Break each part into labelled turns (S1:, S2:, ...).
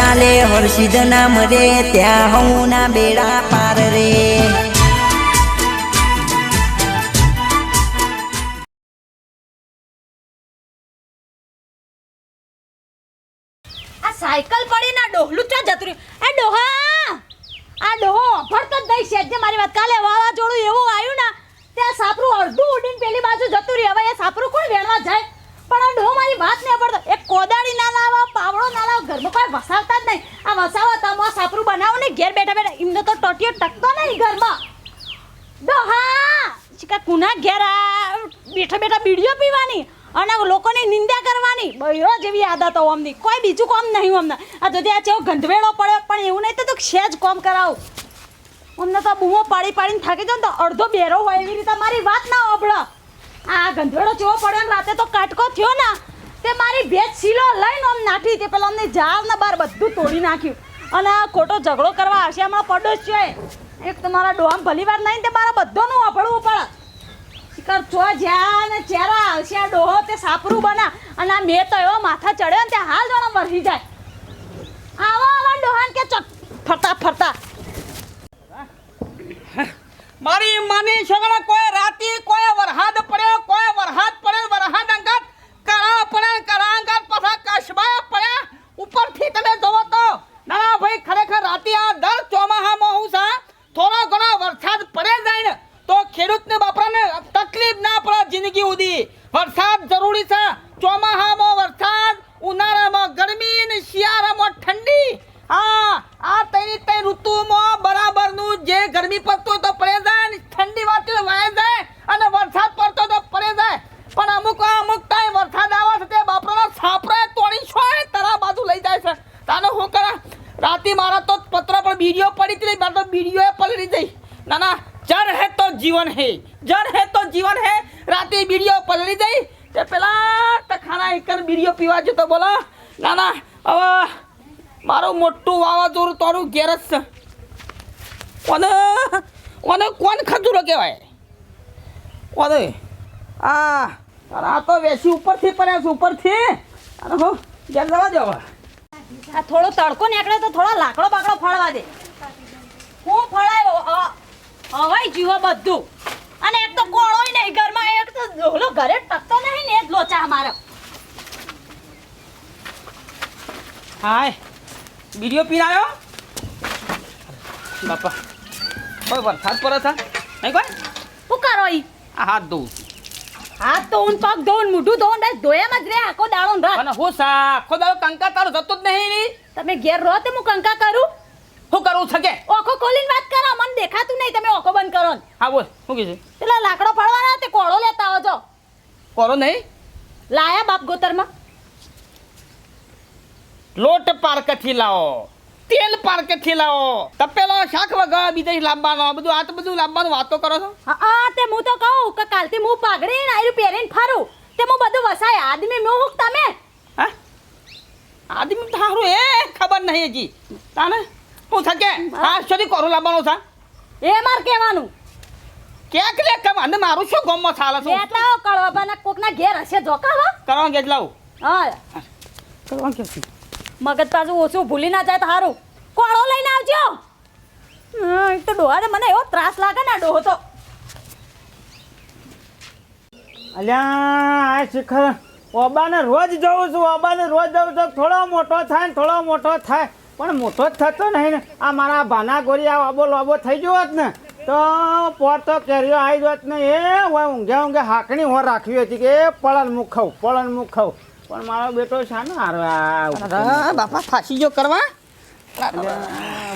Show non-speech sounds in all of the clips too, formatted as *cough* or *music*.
S1: ચાલે, હર્ષિદ નામ રે, ત્યાં હું ના બેડા પાર રે.
S2: સાયકલ પડી ના ડોહલું ચા જતું રહ્યું? એ ડોહા! આ ડોહો ભરતો જ નહીં છે જે મારી વાત કાલે વાવાઝોડું એવું આવ્યું ને, ત્યાં સાપરું અડધું ઉડીને પેલી બાજુ જતું રહ્યું. હવે એ સાપરું કોણ વેણવા જાય? પણ આ ડોહો મારી વાત નહીં પડતો એક કોદાળી ના લાવો પાવડો ના લાવો ઘરમાં કોઈ વસાવતા જ નહીં. આ વસાવો તમે સાપરું બનાવો ને, ઘેર બેઠા બેઠા. એમને તો ટોટીઓ ટકતો નહીં ઘરમાં. દોહા! ચીકા કુના ઘેર આ બેઠા બેઠા બીડીઓ પીવાની અને લોકોની નિંદા કરવાની. બૈરો જેવી આદતો અમની કોઈ બીજું કામ નહીં અમને આ જો આ ચેવો ગંધવેડો પડ્યો, પણ એવું નહીં તો છે સેજ કામ કરાવું. અમને તો બૂમો પાડી પાડીને થાકી ને તો અડધો બેરો હોય એવી રીતે મારી વાત ના ઓભળો આ ગંધવેડો ચેવો પડ્યો ને, રાતે તો કાટકો થયો ને. તે મારી ભેજ સીલો લઈને આમ નાખી તે પેલા અમને જાળ ને બાર બધું તોડી નાખ્યું. અને આ ખોટો ઝઘડો કરવા હશે હમણાં પડોશ છે. એક તમારા ડોમ ભલી વાર નહીં તે મારા બધાનું વાપરવું પડે. શિકાર છો જ્યાં ને ચેરા આવશે આ ડોહો તે સાપરું બના. અને આ મેં તો એવો માથા ચડ્યો ને તે હાલ જણા મરી જાય. આવો, આવા ડોહાન કે ચક, ફરતા ફરતા.
S3: મારી માની છોકરા, કોઈ રાતી કોઈ વરહાદ પડ્યો કોઈ વરહાદ પડ્યો વરહાદ અંગાત કરા પડ્યા કરા અંગાત પાછા કસબા પડ્યા ઉપરથી તમે જોવો તો ના ભાઈ ખરેખર રાતી આ દર ચોમાહામાં હું સા થોડો ઘણો વરસાદ પડે જાય ને તો ખેડૂતને બાપરાને તકલીફ ના પડે જિંદગી સુધી વરસાદ જરૂરી છે ચોમાહામાં વરસાદ ઉનાળામાં ગરમી ને શિયાળામાં ઠંડી હા આ તઈ તઈ ઋતુમાં બરાબરનું જે ગરમી પડતો હોય તો પડે જાય ને ઠંડી વાતી તો વાય જાય અને વરસાદ પડતો હોય તો પડે જાય પણ અમુક અમુક ટાઈમ વરસાદ આવે છે તે બાપરાનો સાપરો તોડી છોય તરા બાજુ લઈ જાય છે તાનો હું કરા રાતી મારા તો પત્ર પર બીડીઓ પડી હતી મારા તો બીડીઓ પલળી જઈ ના ના જર હે તો જીવન હે જર હે તો જીવન હે રાતે બીડીઓ પલળી જઈ તે પેલા તખાના એકર તો બોલો. ના ના, હવે મારું મોટું વાવાઝોડું તારું ઘેર જ છે. કોણ ખજૂરો કહેવાય? કોને? આ આ તો વેસી ઉપરથી પડ્યા છે, ઉપરથી. અરે હો, ઘેર જવા દો
S2: આ થોડો તડકો નીકળે તો થોડો લાકડો બાકડો ફળવા દે. હું ફળાયો હવાઈ જીવો બધું. અને એક તો કોળોય નહીં ઘરમાં, એક તો ઘરે ટકતો નહીં ને એ જ લોચા મારો.
S3: હાય. બીડીઓ પીને આવ્યો બાપા કોઈ વરસાદ પડે છે. નહીં કોઈ?
S2: શું કરો ઈ?
S3: આ હાથ ધોઉં
S2: હાથ ધોન પગ ધોન મોઢું ધોન બસ ધોયામાં જ રે આખો દાડો ને
S3: અને હું સા આખો દાડો કંકા તારો જતો જ નહીં
S2: તમે ઘેર રહો તે હું કંકા કરું?
S3: શું કરવું છે કે?
S2: ઓખો ખોલીને વાત કરો. મને દેખાતું નહીં તમે ઓખો બંધ કરો
S3: હા બોલ. શું કીધું?
S2: પેલા લાકડો ફળવાના તે કોળો લેતા આવો છો
S3: કરો નહીં?
S2: લાયા બાપ ગોતરમાં.
S3: લોટ પાર્કથી લાવો તેલ પાર્કથી લાવો. તપેલો શાક વગર બીજે લાંબાનો. બધું આ તો બધું લાવવાનું વાતો કરો છો?
S2: હા તે હું તો કહું કે કાલથી હું પાઘડી ને આયરું પહેરીને ફરું. તે હું બધું વસાય. આદમી મેં હું તમે?
S3: હા? આદમી તારું એ ખબર નહીં હજી. તાને? હું થકે? હા. સુધી કોરો લાંબાનો થા
S2: એ માર કહેવાનું.
S3: ક્યાંક લે કેમ અને મારું શું ગમમાં ચાલે છે
S2: એટલા કળવાબાના કોકના ઘેર હશે ધોકા હો.
S3: કરવા ગેજ લાવું.
S2: હા.
S3: કરવા કે
S2: મગજ પાછું ઓછું ભૂલી ના જાય તો સારું કોળો લઈને આવજો. હા, તો ડોહાને મને એવો ત્રાસ લાગે ને ડોહો તો.
S4: અલ્યા આ શિખર ઓબાને રોજ જવું છું ઓબાને રોજ જવું છું. થોડો મોટો થાય ને થોડો મોટો થાય. પણ મોટો જ થતો નહીં ને. આ મારા ભાના ગોરી આ ઓબો લોબો થઈ ગયો હોત ને તો પોર તો કેરીઓ આવી જોત ને. એ ઊંઘે ઊંઘે હાકણી હોર રાખવી હતી કે પળન મુખ ખાઉં પળન મુખ ખાઉં પણ મારો બેટો શાનો હારો આ
S3: બાપા ફાસી જો કરવા?
S4: વાગો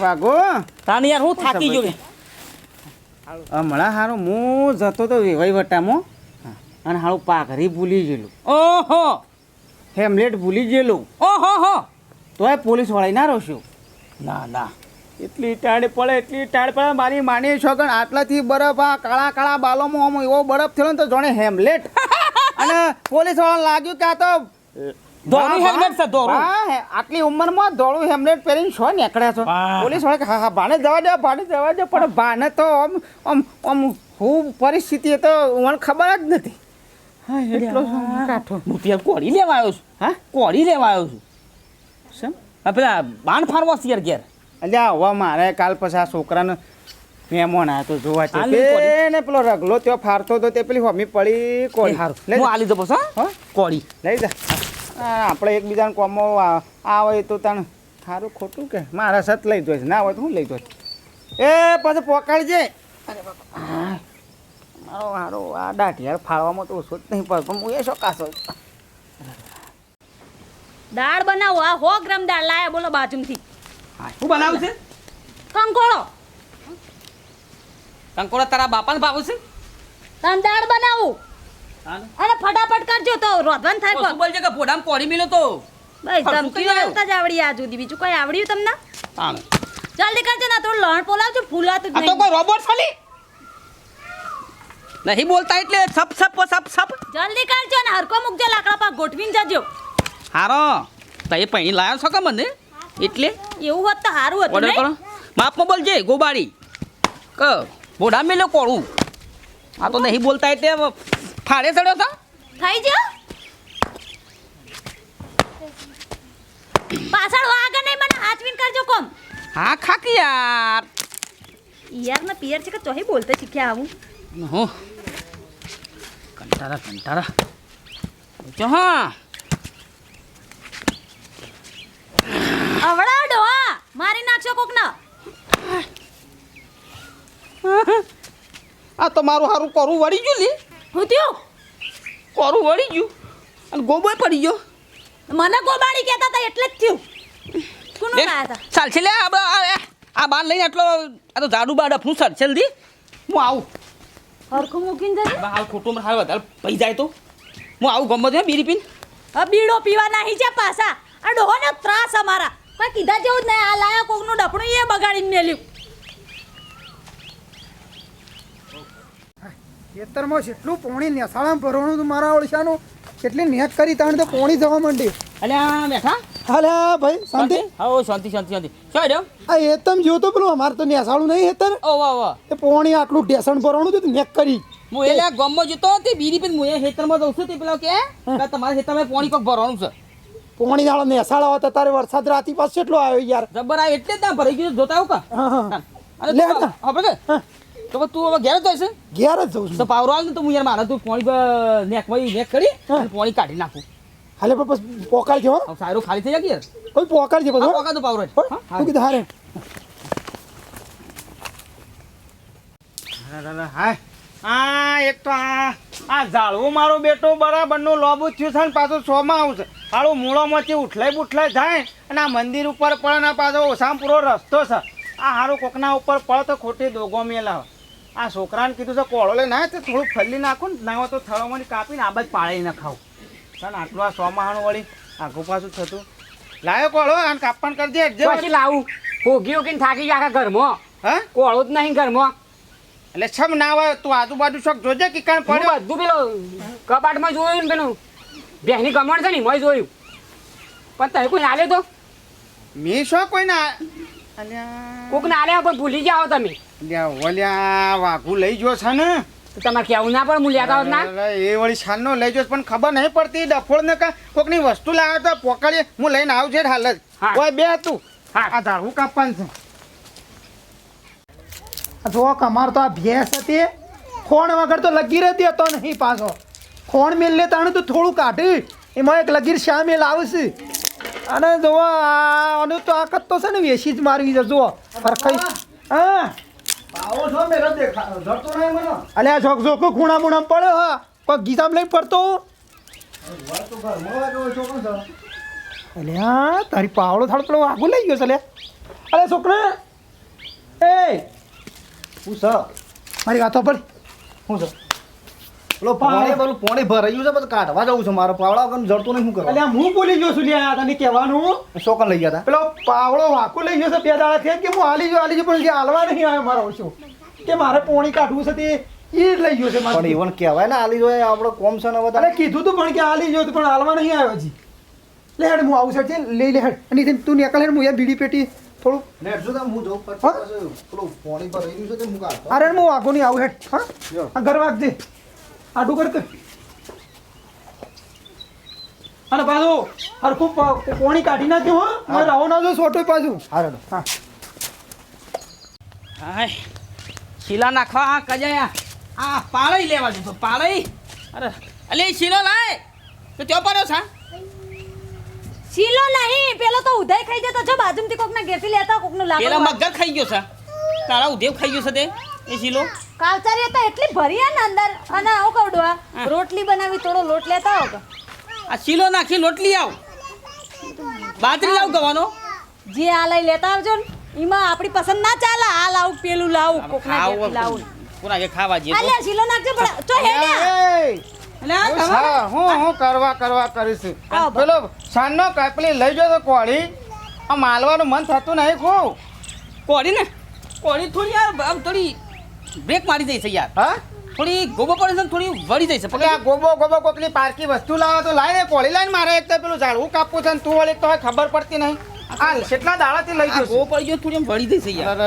S4: વાઘો.
S3: તાને યાર હું થાકી ગયો
S4: હમણાં હારું હું જતો તો વહીવટામાં અને હારું પાઘરી ભૂલી ગયેલું.
S3: ઓહો.
S4: હેમલેટ ભૂલી ગયેલું.
S3: ઓહો હો.
S4: તોય પોલીસવાળા ના રહું
S3: ના ના.
S4: એટલી ટાઢ પડે એટલી ટાઢ પડે મારી માની છોકન આટલાથી બરફ આ કાળા કાળા બાલોમાં આમ એવો બરફ થયો ને તો જોણે હેમલેટ *laughs* અને પોલીસવાળા લાગ્યું કે આ તો
S3: ધોળું હેલ્મેટ છે, ધોળું.
S4: હા હે, આટલી ઉંમરમાં ધોળું હેમલેટ પહેરીને છો નીકળ્યા છો? પોલીસવાળા કે હા હા ભાને જવા દે ભાને જવા દે પણ ભાને તો આમ આમ આમ હું પરિસ્થિતિ તો મને ખબર જ નથી. હા એટલો કાઠો.
S3: હું ત્યાં કોળી લેવા આવ્યો છું.
S4: હા?
S3: કોળી લેવા આવ્યો છું.
S4: શેમ
S3: પેલા બાણ ફારવા છે યાર ઘેર.
S4: અલ્યા હવે મારે કાલ પછી આ છોકરાને મહેમાન આવ્યા તો જોવા છે. ને પેલો રગલો ત્યાં ફારતો તો તે પેલી હોમી પડી
S3: એ હારું.
S4: લઈ
S3: હું. આ લીધો પછી
S4: હો?
S3: કોળી.
S4: લઈ જા. આપણે એકબીજાને કોમો આ- આવે તો તને સારું ખોટું કે? મારા સત લઈ જોઈશ ના હોય તો હું લઈ જોઈશ? એ પછી પોકાડજે. અરે બાપા. હા. મારો આ દાઢિયાર ફાળવામાં તો ઓછો જ નહીં પડતો પણ હું એ શોકાશો
S2: દાળ બનાવો આ સો ગ્રામ દાળ લાયા બોલો બાજુમથી.
S3: શું બનાવું છે?
S2: કંકોળો.
S3: કંકોડા તારા બાપાને ભાવું છે?
S2: તમે દાળ બનાવું. અને ફટાફટ કરજો તો રોધવાન થાય પણ
S3: બોલજે કે ફોડામ કોળી મિલો તો?
S2: ભાઈ ધમકી આવતા જ આવડી આ જુદી. બીજું કઈ આવડ્યું તમને. જલ્દી કરજો ના તો લણ પોલાવજો ફૂલાતું જ
S3: આ તો
S2: નહીં.
S3: કોઈ રોબોટ ખાલી નહીં બોલતા એટલે સપ સપ સપ સપ.
S2: જલ્દી કરજો ને હરકો મુકજો લાકડા પર ગોઠવીને જજો.
S3: હારો. તો એ પૈણી લાવ્યો છો કે મને? એટલે?
S2: એવું હોત તો સારું હતું
S3: ઓર્ડર કરો
S2: નહીં
S3: માપમાં બોલજે ગોબાડી ક બોડા મેલો કોળું. આ તો નહીં બોલતા એટલે ફાડે ચડ્યો તો
S2: થઈ ગયો? પાછળ આગળ નહીં મને હાચવીન કરજો કોમ.
S3: હા ખાક યાર.
S2: યાર ને પિયર છે કે ચોહી બોલતે શીખ્યા આવું.
S3: હો. કંટારા કંટારા જો હા.
S2: અવડા ડોહા મારી નાખશો કોક ના
S3: આ તો મારું સારું કરું વળી ગયું લી.
S2: હું થયું
S3: કોરું વળી ગયું? અને ગોબોય પડી ગયો.
S2: મને ગોબાડી કહેતા હતા એટલે જ થયું. કોનું
S3: લે, આ આ આ બાર લઈને આટલો આ તો ઝાડુ બાડ અફનું સર દી હું આવું.
S2: હરખું મૂકીને
S3: જશે હાલ ખોટું હાલ વધારે પઈ જાય તો. હું આવું ગમે છે બીડી પીન.
S2: હવે બીડો પીવા નાહી છે પાછા. આ ડોહો ને ત્રાસ અમારા. કોઈ કીધા જેવું જ નહીં આ લાયા કોકનું ડપણું એ બગાડીને મેલ્યું.
S5: ખેતરમાં જેટલું પોણી નેસાળામાં ભરવાનું હતું મારા ઓળશાનું કેટલી નેક કરી તાણ તો પોણી જવા માંડી.
S3: અલે બેઠા?
S5: હાલે ભાઈ શાંતિ?
S3: હા શાંતિ શાંતિ શાંતિ. શું રહ્યો
S5: આ હેતમ જો તો પેલું અમારે તો નેસાળું નહીં હેતર.
S3: ઓ વાહ વાહ
S5: એ પોણી આટલું ઢેસણ ભરવાનું હતું નેક કરી.
S3: હું એલા ગમમાં જતો તે બીરી પણ હું એ ખેતરમાં જઉં છું તે પેલો કે તમારે ખેતરમાં પોણી કોક ભરવાનું છે.
S5: પોણી દાડો નેસાળા હતા તારે વરસાદ રાતી પાસે કેટલો આવ્યો યાર.
S3: જબર આવે એટલે જ ના ભરાઈ ગયું જોતા આવું કા?
S5: હા હા. લે
S3: આપણે. તો તું હવે ઘેર જ છે
S5: ઘેર જ જઉં
S3: તો પાવરો હાલ ને તો હું યાર મારા તું પાણી નેક વળી નેક કરી અને પાણી કાઢી નાખું.
S5: હાલે પણ પછી પોકાળ છે હો.
S3: ખાલી થઈ જાય યાર
S5: કોઈ પોકાર છે
S3: આ
S5: પછી
S3: તો પાવરો
S5: હો?
S3: હા.
S5: કીધું હારે.
S4: હાય. આ એક તો આ આ ઝાડવું મારો બેટો બરાબરનું લોબુ થયું છે ને પાછું સોમાં આવશે હાળું મૂળોમાંથી ઉઠલાઈ બુઠલાઈ જાય અને આ મંદિર ઉપર પડે ને પાછો ઓછામાં પૂરો રસ્તો છે. આ હારું કોકના ઉપર પડે તો ખોટી દોગો મેલાવ આ છોકરાને કીધું છે કોળો લે ના તો થોડું ફલ્લી નાખું ને ના હોય તો થળોમાંથી કાપીને આ બાજ પાળી ન ખાવું કારણ આટલું આ સો સોમાહાનું વળી આઘું પાછું થતું. લાયો કોળો અને કાપણ કરી દે
S6: પછી લાવું. ભોગી ઉગીને થાકી ગયા ઘરમાં.
S4: હા?
S6: કોળો જ નહીં ઘરમાં.
S4: એટલે છમ ના હોય તું આજુબાજુ શોખ જોજે કે કાન પડ્યો?
S6: બધું પેલો કબાટમાં જોયું ને પેલું. બેહની કમણ છે ને મેં જોયું. પણ તને કોઈ હાલે તો?
S4: મેં શો કોઈ ના? અલ્યા.
S6: ના આલ્યા પણ ભૂલી જાઓ તમે.
S4: અલ્યા ઓલ્યા વાઘુ લઈ ગયો છે ને.
S6: તમારે કેવું ના પણ હું લેતા ના?
S4: એ વળી છાનનો લઈ જોશ પણ ખબર નહીં પડતી. ડફોળ ને કા કોકની વસ્તુ લાવે તો પોકડીએ. હું લઈને આવજે હાલ જ. કોઈ બે તું.
S6: હા.
S4: આ ધારવું કાપવાનું છે.
S5: જો કમાર તો આ ભેંસ હતી. ખોણ વગર તો લગી રહેતી હતો નહીં પાછો. ખોણ મેલ લે તાણે તો થોડું કાઢી. એમાં એક લગીર શા મેલ આવશે અને જો અને આનું તો આ કત્તો છે ને વેસી જ મારવી છે જુઓ હરખાઈ હા.
S4: અલે આ મેરો
S5: જોક જોક ખૂણા મૂણા પડ્યો હા. કોઈ ગીતામ લઈ પડતો અલ્યા તારી પાવડો થાળ પેલો આગું લઈ ગયો છે લે. અરે છોકરા. એ.
S7: હું સર.
S5: મારી વાતો પડી
S7: હું છે પેલો પાણી. પેલું પાણી ભરાયું છે પછી કાઢવા જવું છે મારે. પાવડા વગર જડતું નહીં શું કરવા
S5: અલ્યા હું બોલી ગયો છું લ્યા તને કહેવાનું.
S7: શોકન લઈ ગયા હતા.
S5: પેલો પાવડો વાકો લઈ ગયો છે બે દાડા થયા કે હું હાલી ગયો હાલી ગયો પણ જે હાલવા નહીં આવ્યો મારો શું કે મારે પોણી કાઢવું છે તે એ જ લઈ ગયો છે
S7: પણ
S5: મારે
S7: કહેવાય ને આલી જોઈએ આપણો કોમ છે ને બધા
S5: કીધું તું પણ કે હાલી તો પણ હાલવા નહીં આવ્યો હજી. લે હેડ હું આવું છે લઈ લે હેડ. અને તું નીકળ હેડ હું યાર બીડી પેટી થોડું
S7: નેટ શું હું જોઉં
S5: હા?
S7: પેલું પાણી ભરાયું છે તે હું કાઢતો.
S5: અરે હું વાગો નહીં આવું હેડ. હા? ઘર વાગજે. આટું કર અને પાછું હરખું પોણી કાઢી નાખ્યું હો. મારે રાવો ના જો સોટું પાછું.
S7: હા
S5: હા.
S3: હાય. શીલા નાખવા આ કજાયા. આ પાળઈ લેવા દીધો પાળઈ. અરે અલે શીલો લાય. તો ત્યાં પડ્યો છે?
S2: શીલો નહીં પેલો તો ઉદય ખાઈ જતો. જો બાજુમાંથી કોકના ઘેરથી લેતા કોકનું
S3: પેલા
S2: લાકડું
S3: મગર ખાઈ ગયો છે. તારા ઉધેવ ખાઈ ગયો છે તે એ શીલો?
S2: કાવચારી તો એટલી ભરી ને અંદર. અને આવું કવડું આ રોટલી બનાવી થોડો લોટ લેતા આવો
S3: આ શીલો નાખી લોટલી આવ. બાજરી લાવ ગવાનો.
S2: જે આ લઈ લેતા આવજો ને એમાં આપણી પસંદ ના ચાલે. આ લાવું પેલું લાવું કોકના ઘેરથી લાવું.
S3: કોના કે ખાવા જે તો.
S2: અલ્યા શીલો નાખજો પણ ચો
S3: હે તમારે?
S4: હા, હું હું કરવા કરવા કરીશ. પેલો સાંજનો કાપલી લઈ જતો કોળી. આ માલવાનું મન થતું નહીં ખૂબ
S3: કોળી ને? કોળી થોડી યાર આમ થોડી બ્રેક મારી દઈશ યાર.
S4: હા?
S3: થોડી ગોબો પડે છે થોડી વળી છે
S4: એટલે આ ગોબો ગોબો કોકની પારકી વસ્તુ લાવો તો લાય ને કોળી લાઈન મારે એક તો પેલું ઝાડવું કાપવું છે ને તું વળી તો ખબર પડતી નહીં. આ કેટલા દાડાથી લઈ ગયો
S3: ગોબો પડી ગયો થોડી એમ વળી જઈશ યાર.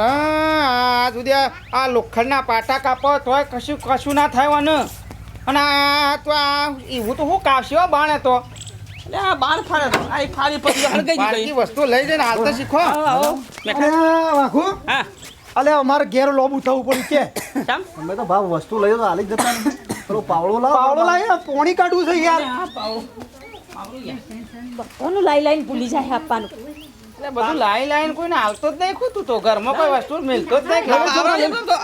S4: આ સુધી આ- આ લોખંડના પાટા કાપો તોય કશું કશું ના થાય ને અને આ તો આ એવું તો હું કાપ્યો બાણે તો.
S3: આ બાર ફાડે. આ ફાડી પછી હળગાઈ ગઈ
S4: વસ્તુ લઈ જઈને હાલ તો શીખો.
S3: આવો
S5: વાઘુ
S3: હા.
S5: અલે અમારે ઘેર લોબુ થવું પડ્યું કે?
S7: તમે તો ભાવ વસ્તુ લઈ તો હાલી જ જતા પેલો પાવડો લાવ.
S5: પાવડો લાવી પોણી કાઢવું છે યાર.
S3: આ પાવ પાવડું યાર.
S2: કોનું લાઈ લાઈન ભૂલી જાય આપવાનું?
S4: બધું લાઈ લાઈન કોઈને હાલતો જ નહીં ખૂતું તો. ઘરમાં કોઈ વસ્તુ મિલતો જ નહીં.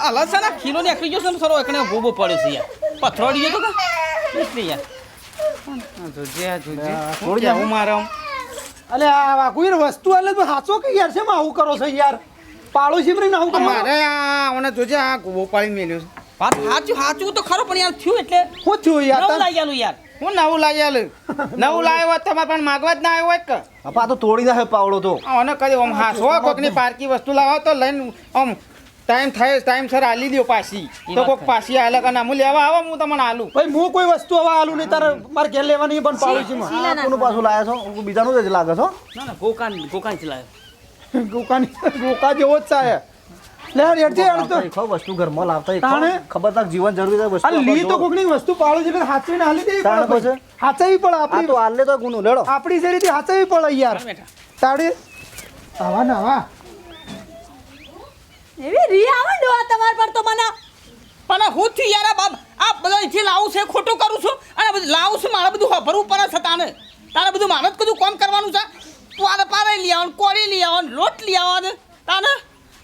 S3: અલગ છે ને ખીલો ને આખરી ગયો છે ને સરો એકને પડ્યો છે યાર. પથરોડી ગયો તો કે? એટલે યાર.
S4: જોજે જોજે.
S7: છોડી દે.
S5: અલે આ કોઈ વસ્તુ એટલે સાચો કે યાર છે આવું કરો છો યાર? પાડો સિમરી ના હું
S4: મારે આ ઓને જોજે આ ગોબો પાળી મેલ્યો છે.
S3: વાત સાચું સાચું તો ખરો પણ યાર થયું એટલે?
S5: હું થયું યાર
S3: નવું? લાગી યાર.
S4: હું નવું આલું *laughs* નવું લાવ્યો હોત તમારે પણ માગવા જ ના આવ્યો હોય કે.
S7: બાપા તો તોડી નાખે પાવડો તો.
S4: આને કદી આમ હાસો કોકની પારકી વસ્તુ લાવો તો લઈને આમ ટાઈમ થાય ટાઈમ સર આલી દ્યો પાછી. તો કોક પાછી આલે કે ના હું લેવા આવો હું તમને આલું.
S5: ભાઈ હું કોઈ વસ્તુ હવે આલું નહીં તારે મારે ઘેર લેવાની પણ પાડું છું
S7: કોનું પાછું લાયા છો? બીજાનું જ લાગે છો?
S3: ના ના ગોકાન ગોકાન ચલાવે
S5: ગોકાની ગોકા જેવો જ છે લે હેડજે યાર તો.
S7: વસ્તુ ઘરમાં લાવતા
S5: તાણે?
S7: ખબર- ખબર જીવન જરૂરી છે વસ્તુ
S5: લી તો કોકની વસ્તુ પાડો છે હાચવીને હાલી
S7: તાણે
S5: પડે
S7: પછી?
S5: હાચવી પડે
S7: આ તો
S5: આપણી
S7: તો ગુનું લેડો.
S5: આપણી જે રીતે હાચવી પડે યાર. તાળી આવા ને આવા.
S2: એવી રી આવે ડોહા તમાર પર તો મને.
S3: પણ હું થયું યાર બાપ આ બધા લાવું છે ખોટું કરું છું. અને લાવું છું મારે બધું ભરવું પડે છે તાને તારે બધું મારે જ બધું કોમ કરવાનું છે. પારે પારે લઈ આવવાનું કોરી લઈ આવવાનું લોટ લઈ આવવાનું તાને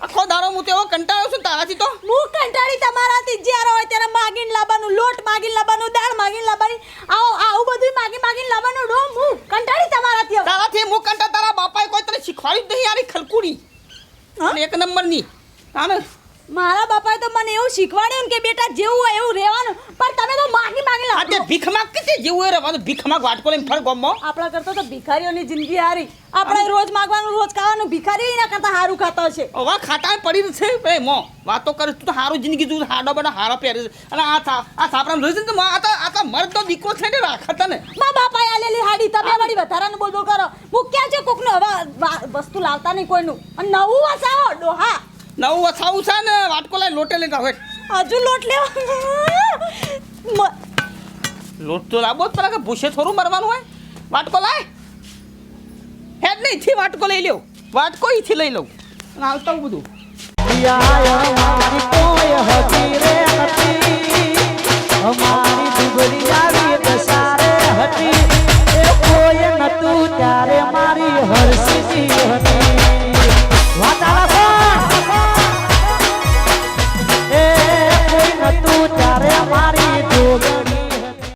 S3: આખો દારો હું તેવો કંટાળ્યો છું તારાથી તો.
S2: હું કંટાળી તમારાથી. જ્યારે હોય ત્યારે માગીને લાવવાનું લોટ માગીને લાવવાનું દાળ માગીને લાવવાની આવો આવું બધું માગી માગીને લાવવાનું ડો હું કંટાળી તમારાથી.
S3: તારાથી હું કંટા તારા બાપાએ કોઈ તને શીખવાડ્યું જ નહીં યાર ખલકુડી. એક નંબરની. તાને.
S2: મારા બાપાએ તો મને એવું શીખવાડ્યું કે બેટા જેવું હોય એવું રહેવાનું પણ તમે તો માગી માગી લાવો
S3: ભીખ માગ કે જેવું એ રહેવાનું ભીખ માગ વાટકો લઈને ફર ગમો
S2: આપણા કરતા તો ભિખારીઓની જિંદગી હારી આપણે રોજ માગવાનું રોજ ખાવાનું ભિખારી એના કરતા સારું ખાતા છે
S3: હવે ખાતા પડી છે ભાઈ મો વાતો કરે તું તો હારું જિંદગી તું હાડો બડા હારો પહેરે છે. અને આ થા આ સાપરામ રોજ તો આ તો આ તો મર્દ તો દીકરો છે ને રાખતા ને
S2: મા બાપાએ આલેલી હાડી તમે વળી વધારાનું બોલ બોલ કરો. હું ક્યાં છે કોકનો? હવે વસ્તુ લાવતા નહીં કોઈનું. અને નવું વસાવો ડોહા.
S3: નવું વસાવું છે ને વાટકો લઈ લોટે લઈને હવે
S2: હજુ લોટ લેવા
S3: લોટ તો લાવવો જ પેલા કે ભૂસે થોડું મરવાનું હોય. વાટકો લાય. હેડ નહીં, થી વાટકો લઈ લ્યો. વાટકો ઈથી લઈ લઉં. અને હું બધું.
S8: હતી એ કોઈ નતું ત્યારે મારી હરસી હતી.